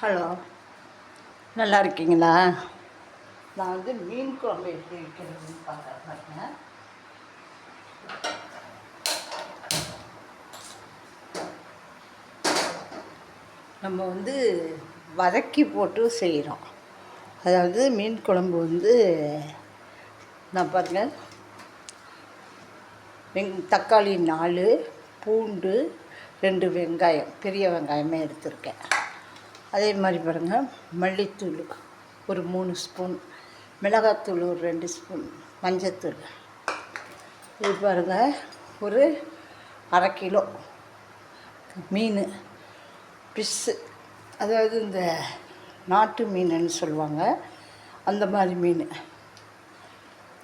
Hello. நல்லா இருக்கீங்களா? நான் வந்து மீன் குழம்பு எப்படி வைக்கிறதுன்னு பார்க்குறேன் பாருங்க. நம்ம வந்து வதக்கி போட்டு செய்கிறோம் அதாவது மீன் குழம்பு வந்து நான் பாருங்க. வெங் தக்காளி நாலு பூண்டு ரெண்டு வெங்காயம் பெரிய வெங்காயமே எடுத்திருக்கேன். அதே மாதிரி பாருங்கள் மல்லித்தூள் ஒரு மூணு ஸ்பூன் மிளகாத்தூள் ஒரு ரெண்டு ஸ்பூன் மஞ்சத்தூள். இது பாருங்கள் ஒரு அரை கிலோ மீன் பிஸ்ஸு அதாவது இந்த நாட்டு மீனுன்னு சொல்லுவாங்க அந்த மாதிரி மீன்.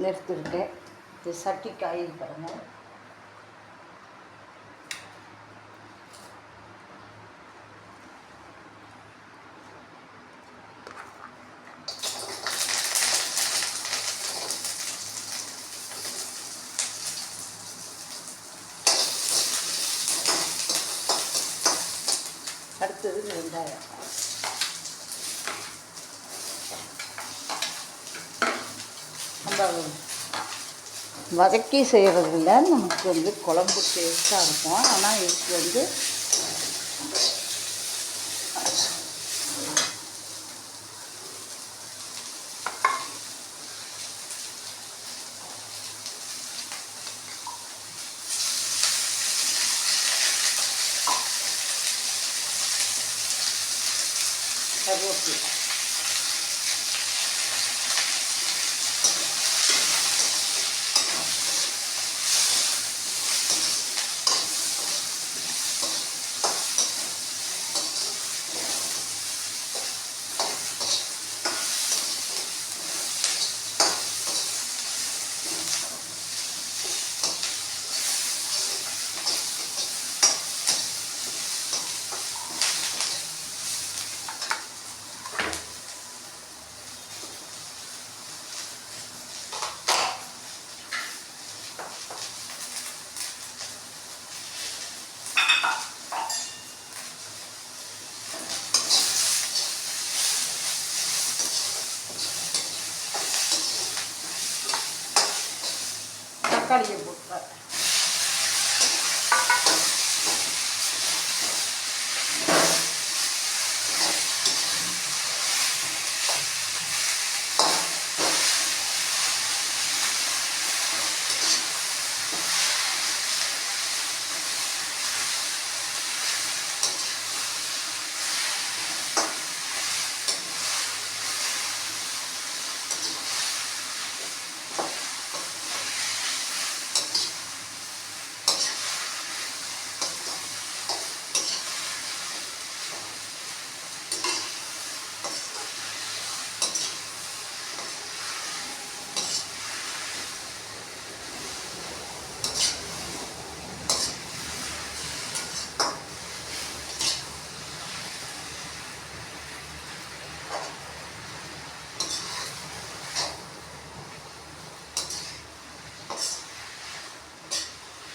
எடுத்துருக்கேன். இந்த சட்டி காய் பாருங்கள் அடுத்தது வெங்காயம் நம்ம வதக்கி செய்கிறதுல நமக்கு வந்து குழம்பு டேஸ்ட்டாக இருக்கும். ஆனால் இதுக்கு வந்து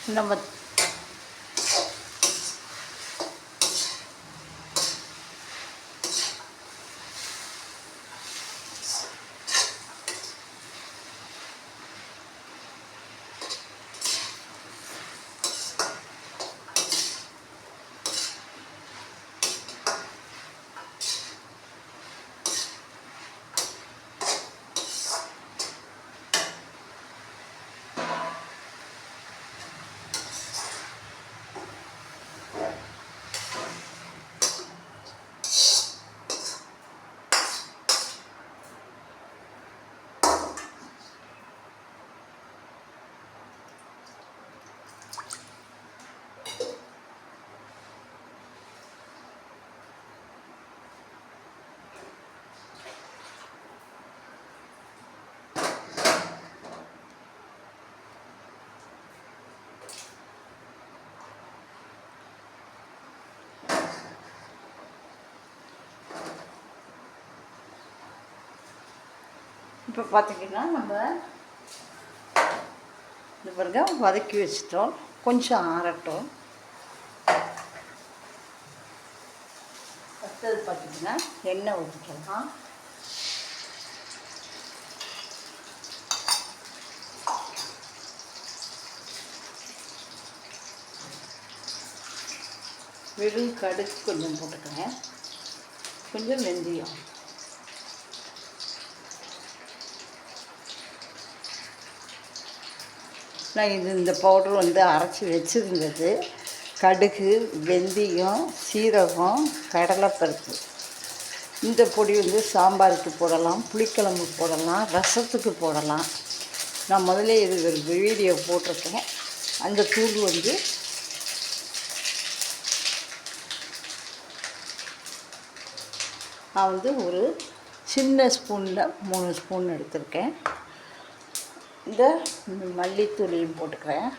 நம்ம இப்போ பார்த்தீங்கன்னா நம்ம இது பாருங்க வதக்கி வச்சிட்டோம். கொஞ்சம் ஆறட்டும். அடுத்தது பார்த்தீங்கன்னா எண்ணெய் ஊற்றிக்கலாம் வெறும் கடுகு கொஞ்சம் போட்டுக்கிறேன் கொஞ்சம் வெந்தயம். நான் இது இந்த பவுடர் வந்து அரைச்சி வச்சுருந்தது. கடுகு வெந்தயம் சீரகம் கடலைப்பருப்பு. இந்த பொடி வந்து சாம்பாருக்கு போடலாம் புளிக்குழம்பு போடலாம் ரசத்துக்கு போடலாம். நான் முதல்ல இது ஒரு வீடியோ போட்டிருக்கேன். அந்த தூள் வந்து நான் வந்து ஒரு சின்ன ஸ்பூனில் மூணு ஸ்பூன் எடுத்திருக்கேன். இந்த மல்லித்தூளையும் போட்டுக்கிறேன்.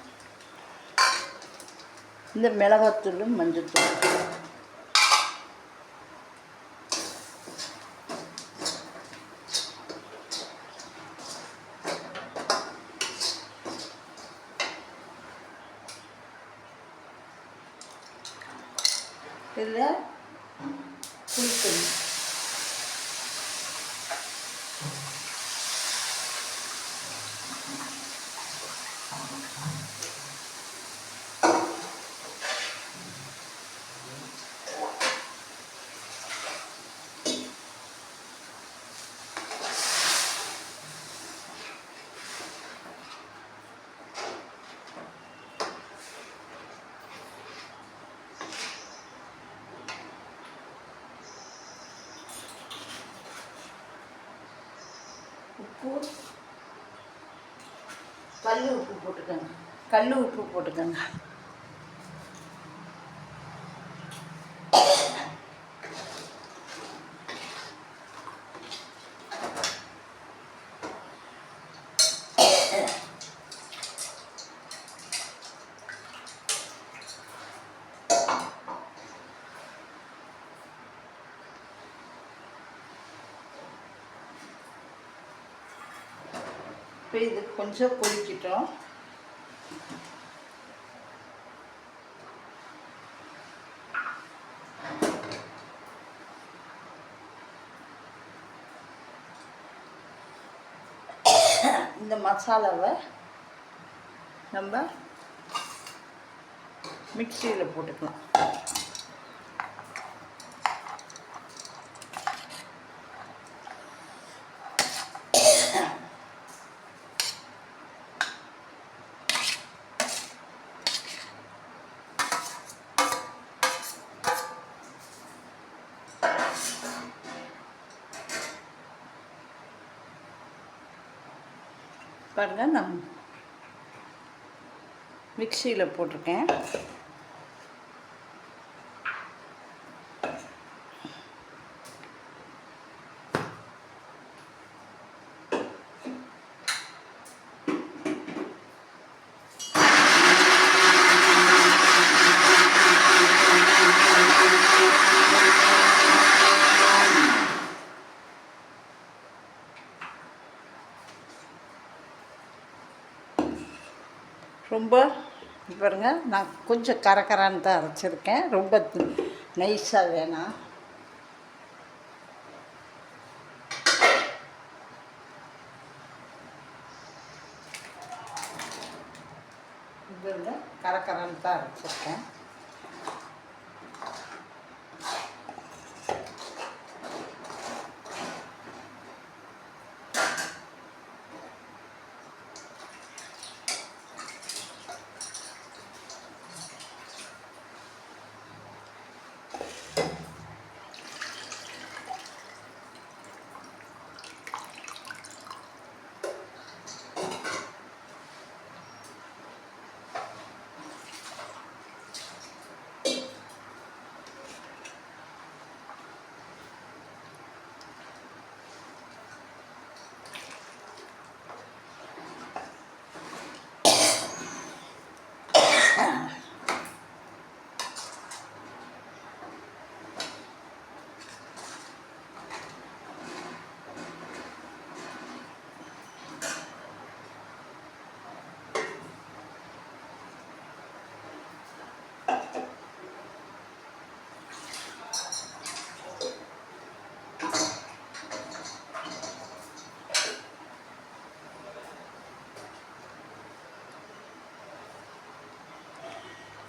இந்த மிளகாத்தூளும் மஞ்சள் தூள் உப்பு கல் உப்பு போட்டுக்கோங்க. கல் உப்பு போட்டுக்கோங்க. இப்போ இது கொஞ்சம் கொதிக்கிட்டோம். இந்த மசாலாவை நம்ம மிக்சியில் போட்டுக்கலாம். பாருங்கள் நான் மிக்சியில் போட்டிருக்கேன். ரொம்ப பாருங்க நான் கொஞ்சம் கரக்கரான்னு தான் அரைச்சிருக்கேன். ரொம்ப நைஸாக வேணாம் இது கரகரான்னு தான் அரைச்சிருக்கேன்.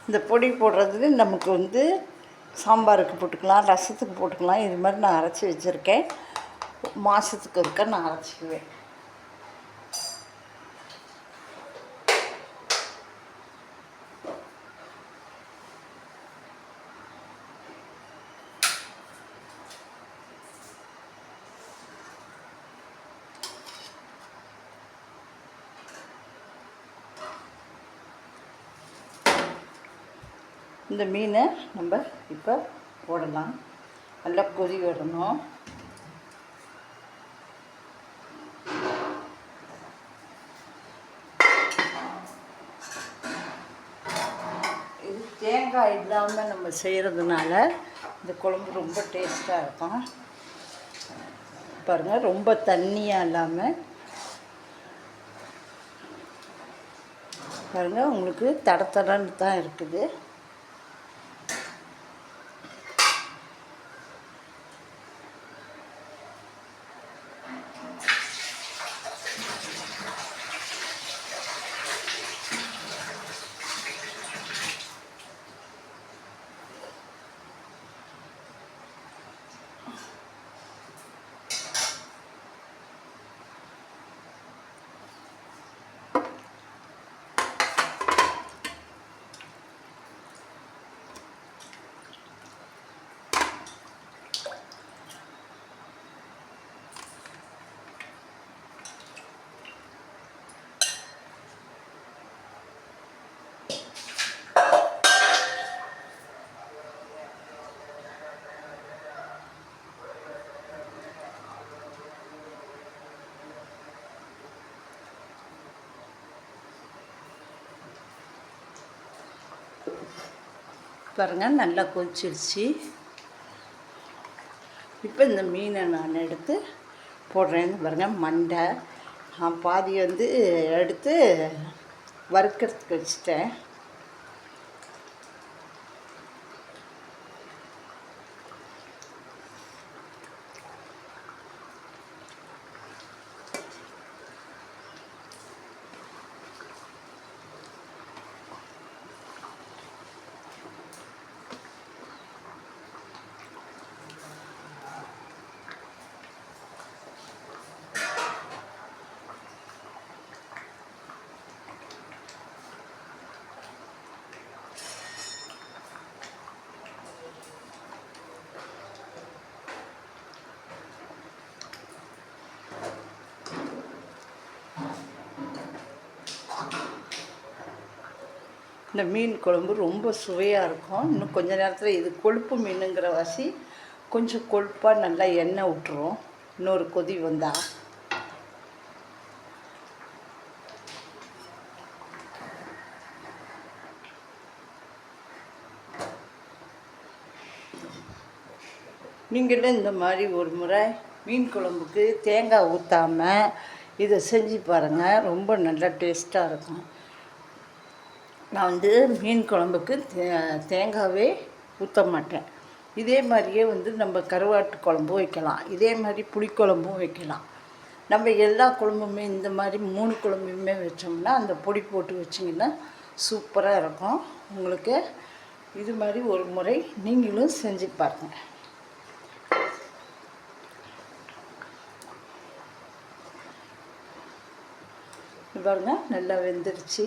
இந்த பொடி போடுறதுக்கு நமக்கு வந்து சாம்பாருக்கு போட்டுக்கலாம் ரசத்துக்கு போட்டுக்கலாம். இது மாதிரி நான் அரைச்சி வச்சுருக்கேன். மாதத்துக்கு ஒருக்கா நான் அரைச்சிக்குவேன். இந்த மீனை நம்ம இப்போ போடலாம். நல்லா கொதி விடணும் இது தேங்காய் இல்லாமல் நம்ம செய்கிறதுனால இந்த குழம்பு ரொம்ப டேஸ்ட்டாக இருக்கும். பாருங்கள் ரொம்ப தண்ணியாக இல்லாமல் பாருங்கள் உங்களுக்கு தடத்தடன்னு தான் இருக்குது. பாருங்கள் நல்லா கொதிச்சிருச்சு. இப்போ இந்த மீனை நான் எடுத்து போடுறேன்னு பாருங்கள் மண்டை. பாதி வந்து எடுத்து வறுக்கிறதுக்கு வச்சுட்டேன். இந்த மீன் குழம்பு ரொம்ப சுவையாக இருக்கும். இன்னும் கொஞ்ச நேரத்தில் இது கொழுப்பு மீனுங்கிற வாசி கொஞ்சம் கொழுப்பாக நல்லா எண்ணெய் விட்டுரும் இன்னொரு கொதி வந்தால் நீங்களும் இந்த மாதிரி ஒரு முறை மீன் குழம்புக்கு தேங்காய் ஊற்றாமல் இதை செஞ்சு பாருங்கள் ரொம்ப நல்லா டேஸ்ட்டாக இருக்கும். நான் வந்து மீன் குழம்புக்கு தே தேங்காவே ஊற்ற மாட்டேன். இதே மாதிரியே வந்து நம்ம கருவாட்டு குழம்பும் வைக்கலாம். இதே மாதிரி புளிக்குழம்பும் வைக்கலாம். நம்ம எல்லா குழம்புமே இந்த மாதிரி மூணு குழம்புமே வச்சோம்னா அந்த பொடி போட்டு வச்சிங்கன்னா சூப்பராக இருக்கும். உங்களுக்கு இது மாதிரி ஒரு முறை நீங்களும் செஞ்சு பாருங்கள் பாருங்க நல்லா வெந்துருச்சு.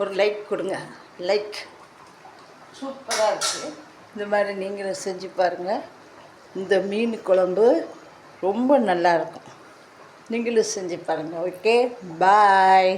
ஒரு லைக் கொடுங்க. லைக் சூப்பராக இருக்குது இந்த மாதிரி நீங்களும் செஞ்சு பாருங்கள் இந்த மீன் குழம்பு ரொம்ப நல்லாயிருக்கும் நீங்களும் செஞ்சு பாருங்கள் ஓகே பாய்